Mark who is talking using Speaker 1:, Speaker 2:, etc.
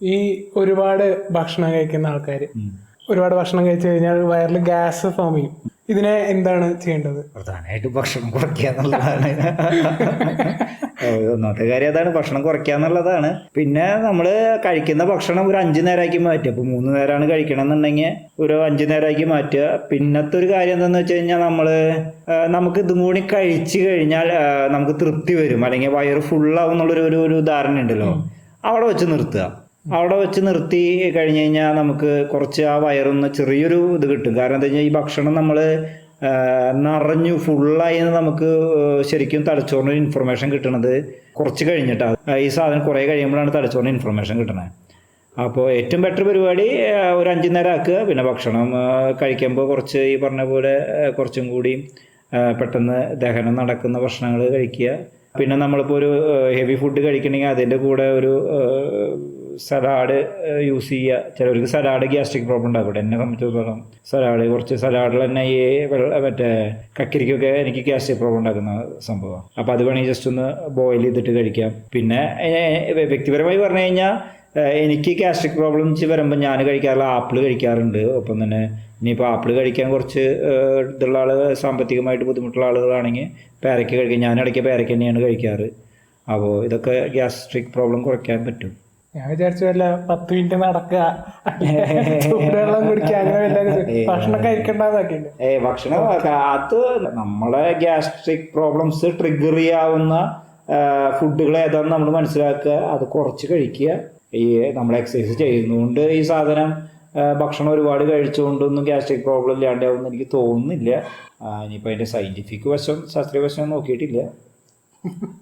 Speaker 1: ഈ ഒരുപാട് ഭക്ഷണം കഴിക്കുന്ന ആൾക്കാർ ഒരുപാട് ഭക്ഷണം കഴിച്ചു കഴിഞ്ഞാൽ വയറിൽ ഗ്യാസ് ഫോം ചെയ്യും. ഇതിനെ എന്താണ് ചെയ്യേണ്ടത്?
Speaker 2: പ്രധാനമായിട്ട് ഭക്ഷണം കുറയ്ക്കുക എന്നുള്ളതാണ്. ഒന്നാമത്തെ കാര്യം അതാണ് ഭക്ഷണം കുറയ്ക്കുക എന്നുള്ളതാണ്. പിന്നെ നമ്മൾ കഴിക്കുന്ന ഭക്ഷണം ഒരു അഞ്ചു നേരമാക്കി മാറ്റുക. ഇപ്പോൾ മൂന്ന് നേരമാണ് കഴിക്കണമെന്നുണ്ടെങ്കിൽ ഒരു അഞ്ചു നേരമാക്കി മാറ്റുക. പിന്നത്തെ ഒരു കാര്യം എന്താണെന്ന് വെച്ച് കഴിഞ്ഞാൽ നമ്മൾ നമുക്ക് ഇതും കൂടി കഴിച്ചു കഴിഞ്ഞാൽ നമുക്ക് തൃപ്തി വരും. അല്ലെങ്കിൽ വയറ് ഫുള്ളാവും എന്നുള്ളൊരു ഒരു ഒരു ധാരണ ഉണ്ടല്ലോ. അവിടെ വെച്ച് നിർത്തുക. അവിടെ വെച്ച് നിർത്തി കഴിഞ്ഞ് കഴിഞ്ഞാൽ നമുക്ക് കുറച്ച് ആ വയറുന്ന ചെറിയൊരു ഇത് കിട്ടും. കാരണം എന്താ വെച്ചാൽ ഈ ഭക്ഷണം നമ്മൾ നിറഞ്ഞു ഫുള്ളായി നമുക്ക് ശരിക്കും തലച്ചോറിന് ഇൻഫർമേഷൻ കിട്ടണത് കുറച്ച് കഴിഞ്ഞിട്ടാണ് ഈ സാധനം കുറേ കഴിയുമ്പോഴാണ് തലച്ചോറിന് ഇൻഫർമേഷൻ കിട്ടണത്. അപ്പോൾ ഏറ്റവും ബെറ്റർ പരിപാടി ഒരു അഞ്ചു നേരം ആക്കുക. പിന്നെ ഭക്ഷണം കഴിക്കുമ്പോൾ കുറച്ച് ഈ പറഞ്ഞ പോലെ കുറച്ചും കൂടി പെട്ടെന്ന് ദഹനം നടക്കുന്ന ഭക്ഷണങ്ങൾ കഴിക്കുക. പിന്നെ നമ്മളിപ്പോൾ ഒരു ഹെവി ഫുഡ് കഴിക്കണമെങ്കിൽ അതിന്റെ കൂടെ ഒരു സലാഡ് യൂസ് ചെയ്യുക ചിലവർക്ക് സലാഡ് ഗ്യാസ്ട്രിക് പ്രോബ്ലം ഉണ്ടാക്കട്ടെ എന്നെ സംബന്ധിച്ചിടത്തോളം സലാഡ് കുറച്ച് സലാഡിൽ തന്നെ ഈ വെള്ള മറ്റേ കക്കിരിക്കൊക്കെ എനിക്ക് ഗ്യാസ്ട്രിക് പ്രോബ്ലം ഉണ്ടാക്കുന്ന സംഭവം. അപ്പോൾ അത് വേണമെങ്കിൽ ജസ്റ്റ് ഒന്ന് ബോയിൽ ചെയ്തിട്ട് കഴിക്കാം. പിന്നെ വ്യക്തിപരമായി പറഞ്ഞു കഴിഞ്ഞാൽ എനിക്ക് ഗ്യാസ്ട്രിക് പ്രോബ്ലംസ് വരുമ്പോൾ ഞാൻ കഴിക്കാറുള്ള ആപ്പിൾ കഴിക്കാറുണ്ട്. ഒപ്പം തന്നെ ഇനിയിപ്പോൾ ആപ്പിൾ കഴിക്കാൻ കുറച്ച് ഇതുള്ള ആൾ സാമ്പത്തികമായിട്ട് ബുദ്ധിമുട്ടുള്ള ആളുകളാണെങ്കിൽ പേരയ്ക്ക് കഴിക്കും. ഞാൻ ഇടയ്ക്ക് പേരയ്ക്ക് തന്നെയാണ് കഴിക്കാറ്. അപ്പോൾ ഇതൊക്കെ ഗ്യാസ്ട്രിക് പ്രോബ്ലം കുറയ്ക്കാൻ പറ്റും.
Speaker 1: ഞാൻ വിചാരിച്ചു വല്ല പത്ത് മിനിറ്റ് നടക്കുക. ചൂടുവെള്ളം കുടിക്കുക അങ്ങനെ വല്ല ഭക്ഷണം
Speaker 2: ഏ ഭക്ഷണം അത് നമ്മളെ ഗ്യാസ്ട്രിക് പ്രോബ്ലംസ് ട്രിഗർ ചെയ്യാവുന്ന ഫുഡുകൾ ഏതാണെന്ന് നമ്മൾ മനസ്സിലാക്കുക. അത് കുറച്ച് കഴിക്കുക. ഈ നമ്മൾ എക്സസൈസ് ചെയ്യുന്നതുകൊണ്ട് ഈ സാധനം ഭക്ഷണം ഒരുപാട് കഴിച്ചുകൊണ്ടൊന്നും ഗ്യാസ്ട്രിക് പ്രോബ്ലം ഇല്ലാണ്ടാവുമെന്ന് എനിക്ക് തോന്നുന്നില്ല. ഇനിയിപ്പോൾ അതിന്റെ സയന്റിഫിക് വശം ശാസ്ത്രീയ വശം നോക്കിയിട്ടില്ല.